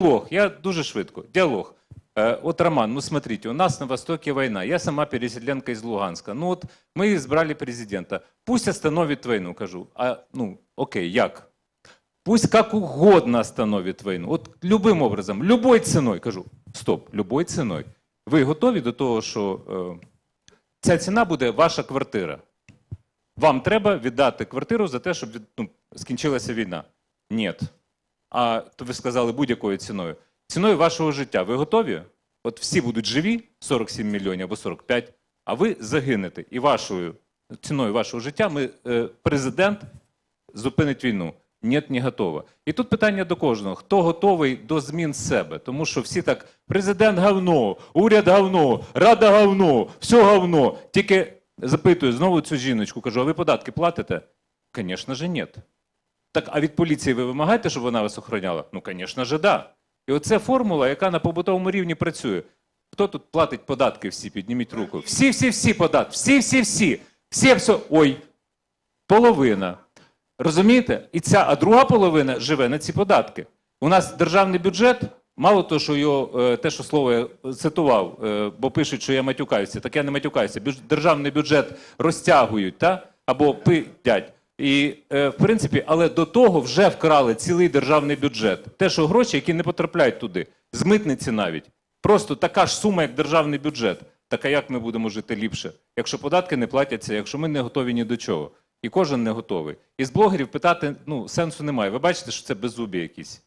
Діалог, я дуже швидко. Діалог. Э, вот, Роман, ну смотрите, у нас на Востоке война. Я сама переселенка из Луганска. Ну вот мы избрали президента. Пусть остановит войну, кажу. А, ну, окей, як? Пусть как угодно остановит войну. Вот любым образом, любой ценой. Кажу, стоп, любой ценой. Ви готові до того, що е, ця ціна буде ваша квартира? Вам треба віддати квартиру за те, щоб від- ну, скінчилася війна? Ні. А то ви сказали будь-якою ціною. Ціною вашого життя. Ви готові? От всі будуть живі, 47 мільйонів або 45, а ви загинете. І вашою ціною вашого життя ми, е, президент зупинить війну. Ні, не готова. І тут питання до кожного: хто готовий до змін себе? Тому що всі так: президент говно, уряд говно, рада говно, все говно. Тільки запитую знову цю жіночку, кажу: а ви податки платите? Звісно ж, ні. Так, а від поліції ви вимагаєте, щоб вона вас охороняла? Ну, звісно ж, да. І оце формула, яка на побутовому рівні працює. Хто тут платить податки всі? Підніміть руку. Всі, всі, всі податки. Всі, всі, всі. Всі, все. Ой, половина. Розумієте? І ця, а друга половина живе на ці податки. У нас державний бюджет, мало того, що його, е, те, що слово я цитував, е, бо пишуть, що я матюкаюся, так я не матюкаюся. Державний бюджет розтягують, та? або пидять. І, е, в принципі, але до того вже вкрали цілий державний бюджет. Те, що гроші, які не потрапляють туди, з митниці навіть. Просто така ж сума, як державний бюджет. Так а як ми будемо жити ліпше, якщо податки не платяться, якщо ми не готові ні до чого? І кожен не готовий. І з блогерів питати ну, сенсу немає. Ви бачите, що це беззубі якісь.